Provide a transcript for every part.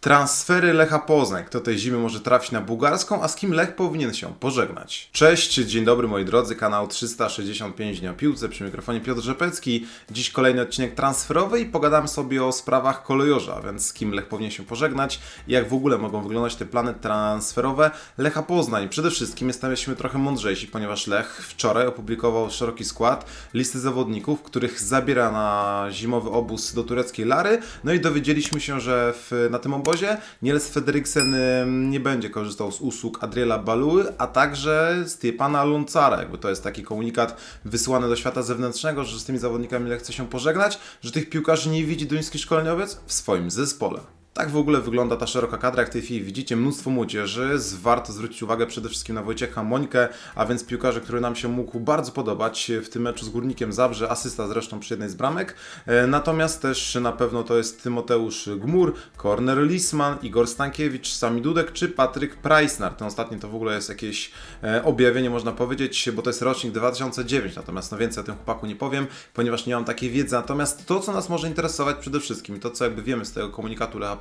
Transfery Lecha Poznań. Kto tej zimy może trafić na bułgarską, a z kim Lech powinien się pożegnać? Cześć, dzień dobry moi drodzy, kanał 365 Dni o Piłce, przy mikrofonie Piotr Rzepecki. Dziś kolejny odcinek transferowy i pogadamy sobie o sprawach kolejorza, więc z kim Lech powinien się pożegnać i jak w ogóle mogą wyglądać te plany transferowe Lecha Poznań. Przede wszystkim jesteśmy trochę mądrzejsi, ponieważ Lech wczoraj opublikował szeroki skład listy zawodników, których zabiera na zimowy obóz do tureckiej Lary, no i dowiedzieliśmy się, że w, na tym obozie Niels Frederiksen nie będzie korzystał z usług Adriela Baluły, a także Stepana Luncara. Jakby to jest taki komunikat wysłany do świata zewnętrznego, że z tymi zawodnikami chce się pożegnać, że tych piłkarzy nie widzi duński szkoleniowiec w swoim zespole. Tak w ogóle wygląda ta szeroka kadra, jak w tej chwili widzicie, mnóstwo młodzieży. Warto zwrócić uwagę przede wszystkim na Wojciecha Mońkę, a więc piłkarza, który nam się mógł bardzo podobać w tym meczu z Górnikiem Zabrze, asysta zresztą przy jednej z bramek. E, Natomiast też na pewno to jest Tymoteusz Gmur, Korner Lisman, Igor Stankiewicz, Sami Dudek czy Patryk Preissner. Ten ostatni to w ogóle jest jakieś e, objawienie, można powiedzieć, bo to jest rocznik 2009, natomiast no więcej o tym chłopaku nie powiem, ponieważ nie mam takiej wiedzy. Natomiast to, co nas może interesować przede wszystkim i to, co jakby wiemy z tego komunikatu Lecha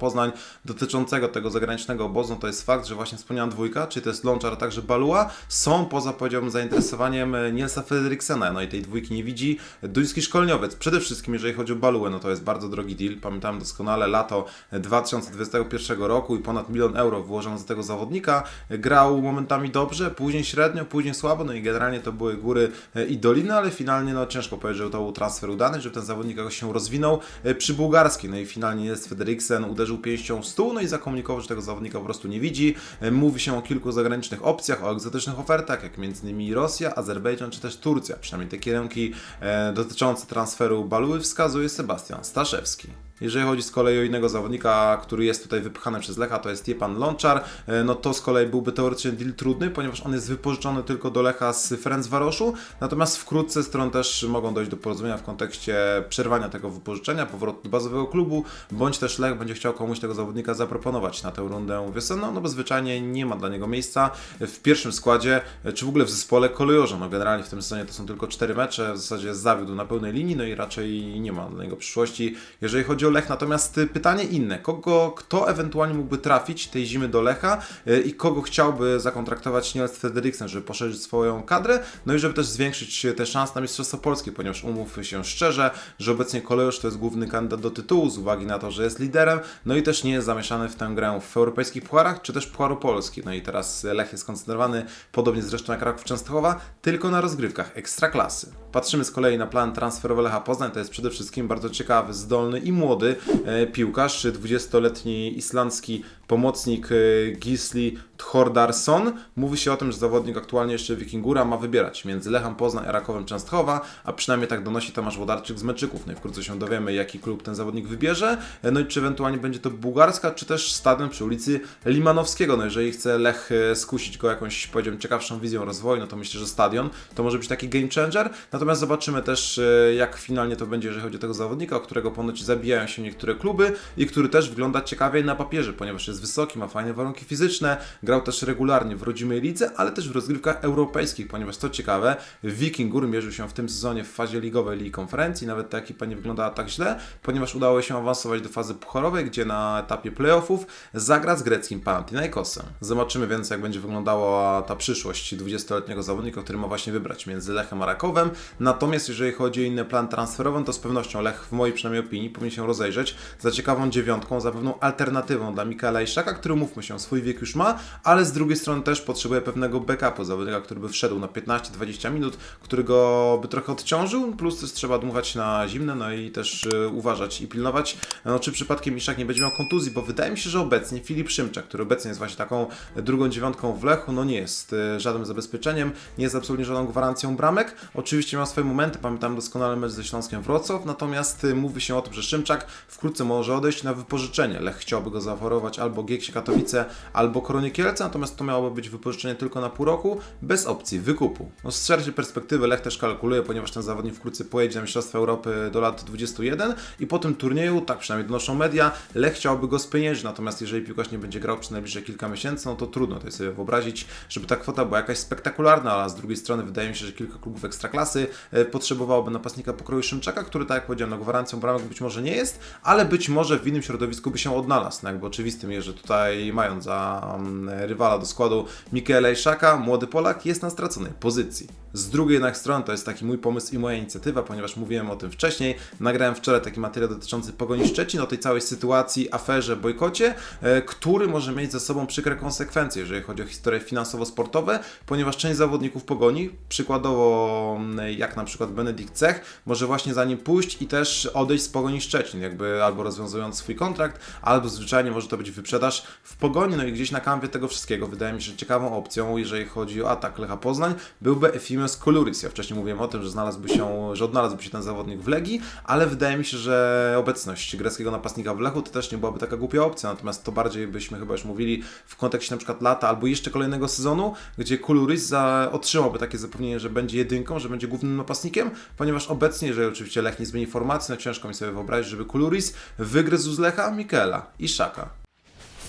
dotyczącego tego zagranicznego obozu, to jest fakt, że właśnie wspomniana dwójka, czyli to jest Lonczar, także Balua, są poza powiedziałbym zainteresowaniem Nielsa Frederiksena, no i tej dwójki nie widzi duński szkoleniowiec. Przede wszystkim, jeżeli chodzi o Baluę, no to jest bardzo drogi deal, pamiętam doskonale lato 2021 roku i ponad milion euro wyłożono za tego zawodnika, grał momentami dobrze, później średnio, później słabo, no i generalnie to były góry i doliny, ale finalnie no ciężko powiedzieć, że to był transfer udany, żeby ten zawodnik jakoś się rozwinął przy bułgarskiej, no i finalnie jest Frederiksen, uderzył pięścią w stół, no i zakomunikował, że tego zawodnika po prostu nie widzi. E, Mówi się o kilku zagranicznych opcjach, o egzotycznych ofertach, jak m.in. Rosja, Azerbejdżan czy też Turcja. Przynajmniej te kierunki e, dotyczące transferu Baluły wskazuje Sebastian Staszewski. Jeżeli chodzi z kolei o innego zawodnika, który jest tutaj wypchany przez Lecha, to jest Jepan Lonczar, e, no to z kolei byłby teoretycznie deal trudny, ponieważ on jest wypożyczony tylko do Lecha z Ferencvaroszu, natomiast wkrótce strony też mogą dojść do porozumienia w kontekście przerwania tego wypożyczenia, powrotu do bazowego klubu, bądź też Lech będzie chciał komuś tego zawodnika zaproponować na tę rundę wiosenną, no bo zwyczajnie nie ma dla niego miejsca w pierwszym składzie, e, czy w ogóle w zespole kolejorza. No generalnie w tym sezonie to są tylko cztery mecze, w zasadzie zawiódł na pełnej linii, no i raczej nie ma dla niego przyszłości, jeżeli chodzi o Lech. Natomiast y, pytanie inne, kogo, kto ewentualnie mógłby trafić tej zimy do Lecha y, i kogo chciałby zakontraktować Niels Frederiksen, żeby poszerzyć swoją kadrę, no i żeby też zwiększyć y, te szanse na Mistrzostwo Polskie, ponieważ umówmy się szczerze, że obecnie kolejorz to jest główny kandydat do tytułu z uwagi na to, że jest liderem, no i też nie jest zamieszany w tę grę w europejskich pucharach, czy też Pucharu Polski. No i teraz Lech jest skoncentrowany, podobnie zresztą jak Raków Częstochowa, tylko na rozgrywkach ekstraklasy. Patrzymy z kolei na plan transferowy Lecha Poznań, to jest przede wszystkim bardzo ciekawy, zdolny i młody e, piłkarz, 20-letni islandzki pomocnik e, Gisli Thordarson. Mówi się o tym, że zawodnik aktualnie jeszcze Wikingura ma wybierać między Lechem Poznań a Rakowem Częstochowa, a przynajmniej tak donosi Tomasz Wodarczyk z Meczyków. No i wkrótce się dowiemy, jaki klub ten zawodnik wybierze, no i czy ewentualnie będzie to bułgarska, czy też stadion przy ulicy Limanowskiego. No jeżeli chce Lech e, skusić go jakąś, powiedziałbym, ciekawszą wizją rozwoju, no to myślę, że stadion to może być taki game changer. Natomiast zobaczymy też, e, jak finalnie to będzie, jeżeli chodzi o tego zawodnika, o którego ponoć zabijają się niektóre kluby i który też wygląda ciekawie na papierze, ponieważ jest wysoki, ma fajne warunki fizyczne, grał też regularnie w rodzimej lidze, ale też w rozgrywkach europejskich, ponieważ co ciekawe, Wikingur mierzył się w tym sezonie w fazie ligowej Ligi Konferencji, nawet ta ekipa nie wyglądała tak źle, ponieważ udało się awansować do fazy pucharowej, gdzie na etapie playoffów zagra z greckim Panathinaikosem. Zobaczymy więc, jak będzie wyglądała ta przyszłość 20-letniego zawodnika, który ma właśnie wybrać między Lechem a Rakowem. Natomiast jeżeli chodzi o inny plan transferowy, to z pewnością Lech, w mojej przynajmniej opinii, powinien się rozejrzeć za ciekawą dziewiątką, za pewną alternatywą dla Mikaela Iszaka, który, mówmy się, swój wiek już ma, ale z drugiej strony też potrzebuje pewnego backupu, zawodnika, który by wszedł na 15-20 minut, który go by trochę odciążył, plus też trzeba dmuchać na zimne, no i też y, uważać i pilnować, no, czy przypadkiem Iszak nie będzie miał kontuzji, bo wydaje mi się, że obecnie Filip Szymczak, który obecnie jest właśnie taką drugą dziewiątką w Lechu, no nie jest y, żadnym zabezpieczeniem, nie jest absolutnie żadną gwarancją bramek. Oczywiście ma swoje momenty, pamiętam doskonale mecz ze Śląskiem Wrocław, natomiast y, mówi się o tym, że Szymczak wkrótce może odejść na wypożyczenie. Lech chciałby go zaoferować albo Gieksie Katowice, albo Koronie Kielce, natomiast to miałoby być wypożyczenie tylko na pół roku, bez opcji wykupu. No z szerszej perspektywy Lech też kalkuluje, ponieważ ten zawodnik wkrótce pojedzie na Mistrzostwa Europy do lat 21 i po tym turnieju, tak przynajmniej donoszą media, Lech chciałby go spieniężyć, natomiast jeżeli piłkarz nie będzie grał przez najbliższe kilka miesięcy, no to trudno to sobie wyobrazić, żeby ta kwota była jakaś spektakularna, a z drugiej strony wydaje mi się, że kilka klubów ekstraklasy e, potrzebowałoby napastnika pokroju Szymczaka, który tak jak powiedziałem, no gwarancją bramek być może nie jest, ale być może w innym środowisku by się odnalazł. No jakby oczywistym jest, że tutaj mając za mm, rywala do składu Mikaela Iszaka, młody Polak jest na straconej pozycji. Z drugiej jednak strony to jest taki mój pomysł i moja inicjatywa, ponieważ mówiłem o tym wcześniej. Nagrałem wczoraj taki materiał dotyczący Pogoni Szczecin, o tej całej sytuacji, aferze, bojkocie, e, który może mieć ze sobą przykre konsekwencje, jeżeli chodzi o historie finansowo-sportowe, ponieważ część zawodników Pogoni, przykładowo mm, jak na przykład Benedykt Cech, może właśnie za nim pójść i też odejść z Pogoni Szczecin, jakby albo rozwiązując swój kontrakt, albo zwyczajnie może to być wyprzedaż w Pogoni, no i gdzieś na kanwie tego wszystkiego wydaje mi się, ciekawą opcją, jeżeli chodzi o atak Lecha Poznań, byłby Efimios Koluris. Ja wcześniej mówiłem o tym, że znalazłby się, że odnalazłby się ten zawodnik w Legii, ale wydaje mi się, że obecność greckiego napastnika w Lechu to też nie byłaby taka głupia opcja, natomiast to bardziej byśmy chyba już mówili w kontekście na przykład lata albo jeszcze kolejnego sezonu, gdzie Kuluris otrzymałby takie zapewnienie, że będzie jedynką, że będzie głównym napastnikiem, ponieważ obecnie, jeżeli oczywiście Lech nie zmieni formacji, no ciężko mi sobie wyobrazić, żeby Kuluris wygryzł z Lecha Mikela i Szaka.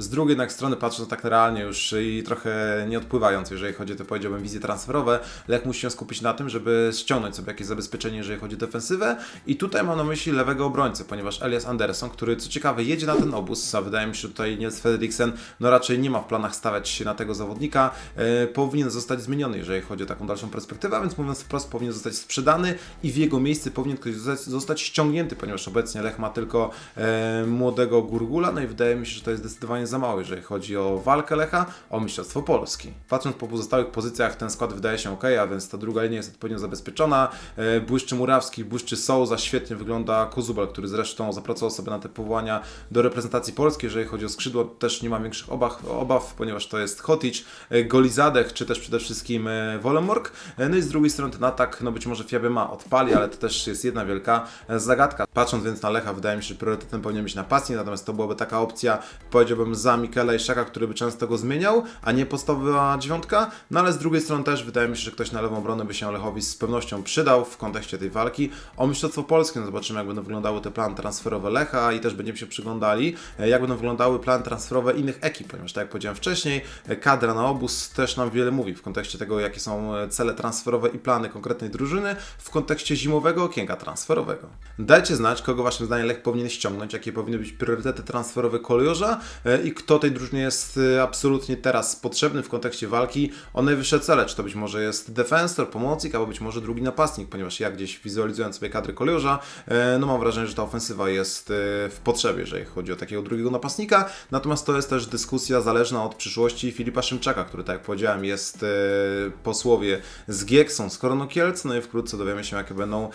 Z drugiej jednak strony, patrząc tak realnie już i trochę nie odpływając, jeżeli chodzi o te powiedziałbym wizje transferowe, Lech musi się skupić na tym, żeby ściągnąć sobie jakieś zabezpieczenie, jeżeli chodzi o defensywę. I tutaj mam na myśli lewego obrońcę, ponieważ Elias Anderson, który co ciekawe jedzie na ten obóz, a wydaje mi się, tutaj Niels Frederiksen no raczej nie ma w planach stawiać się na tego zawodnika, e, powinien zostać zmieniony, jeżeli chodzi o taką dalszą perspektywę, a więc mówiąc wprost, powinien zostać sprzedany i w jego miejsce powinien ktoś zostać, zostać ściągnięty, ponieważ obecnie Lech ma tylko e, młodego Gurgula, no i wydaje mi się, że to jest zdecydowanie za mało, jeżeli chodzi o walkę Lecha o Mistrzostwo Polski. Patrząc po pozostałych pozycjach, ten skład wydaje się ok, a więc ta druga linia jest odpowiednio zabezpieczona. E, Błyszczy Murawski, błyszczy Souza, świetnie wygląda Kozubal, który zresztą zapracował sobie na te powołania do reprezentacji polskiej. Jeżeli chodzi o skrzydło, też nie ma większych obaw, obaw ponieważ to jest Hotic, e, Golizadech, czy też przede wszystkim e, Wolemork. No i z drugiej strony ten atak, no być może Fiabe ma odpali, ale to też jest jedna wielka zagadka. Patrząc więc na Lecha, wydaje mi się, że priorytetem powinien być napastnik, natomiast to byłaby taka opcja, powiedziałbym, za Mikela Iszaka, który by często go zmieniał, a nie podstawowa dziewiątka, no ale z drugiej strony też wydaje mi się, że ktoś na lewą obronę by się Lechowi z pewnością przydał w kontekście tej walki. O Mistrzostwo Polskie, no zobaczymy jak będą wyglądały te plany transferowe Lecha i też będziemy się przyglądali, e, jak będą wyglądały plany transferowe innych ekip, ponieważ tak jak powiedziałem wcześniej, e, kadra na obóz też nam wiele mówi w kontekście tego, jakie są e, cele transferowe i plany konkretnej drużyny w kontekście zimowego okienka transferowego. Dajcie znać, kogo waszym zdaniem Lech powinien ściągnąć, jakie powinny być priorytety transferowe kolejorza i kto tej drużynie jest e, absolutnie teraz potrzebny w kontekście walki o najwyższe cele. Czy to być może jest defensor, pomocnik, albo być może drugi napastnik, ponieważ ja gdzieś wizualizując sobie kadry kolejorza, e, no mam wrażenie, że ta ofensywa jest e, w potrzebie, jeżeli chodzi o takiego drugiego napastnika. Natomiast to jest też dyskusja zależna od przyszłości Filipa Szymczaka, który, tak jak powiedziałem, jest e, po słowie z Gieksą, z Koroną Kielc, no i wkrótce dowiemy się, jakie będą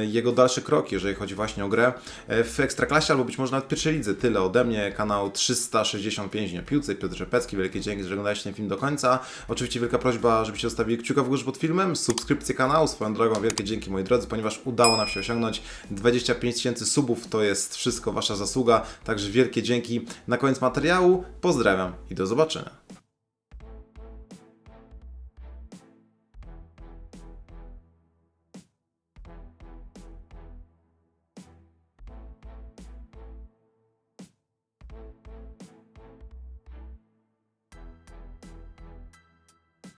jego dalsze kroki, jeżeli chodzi właśnie o grę w Ekstraklasie, albo być może nawet pierwszej lidze. Tyle ode mnie, kanał 365 Dnia Piłce, Piotr Rzepecki, wielkie dzięki, że oglądaliście ten film do końca. Oczywiście wielka prośba, żebyście zostawili kciuka w górze pod filmem, subskrypcję kanału, swoją drogą wielkie dzięki moi drodzy, ponieważ udało nam się osiągnąć 25 tysięcy subów, to jest wszystko wasza zasługa, także wielkie dzięki. Na koniec materiału pozdrawiam i do zobaczenia.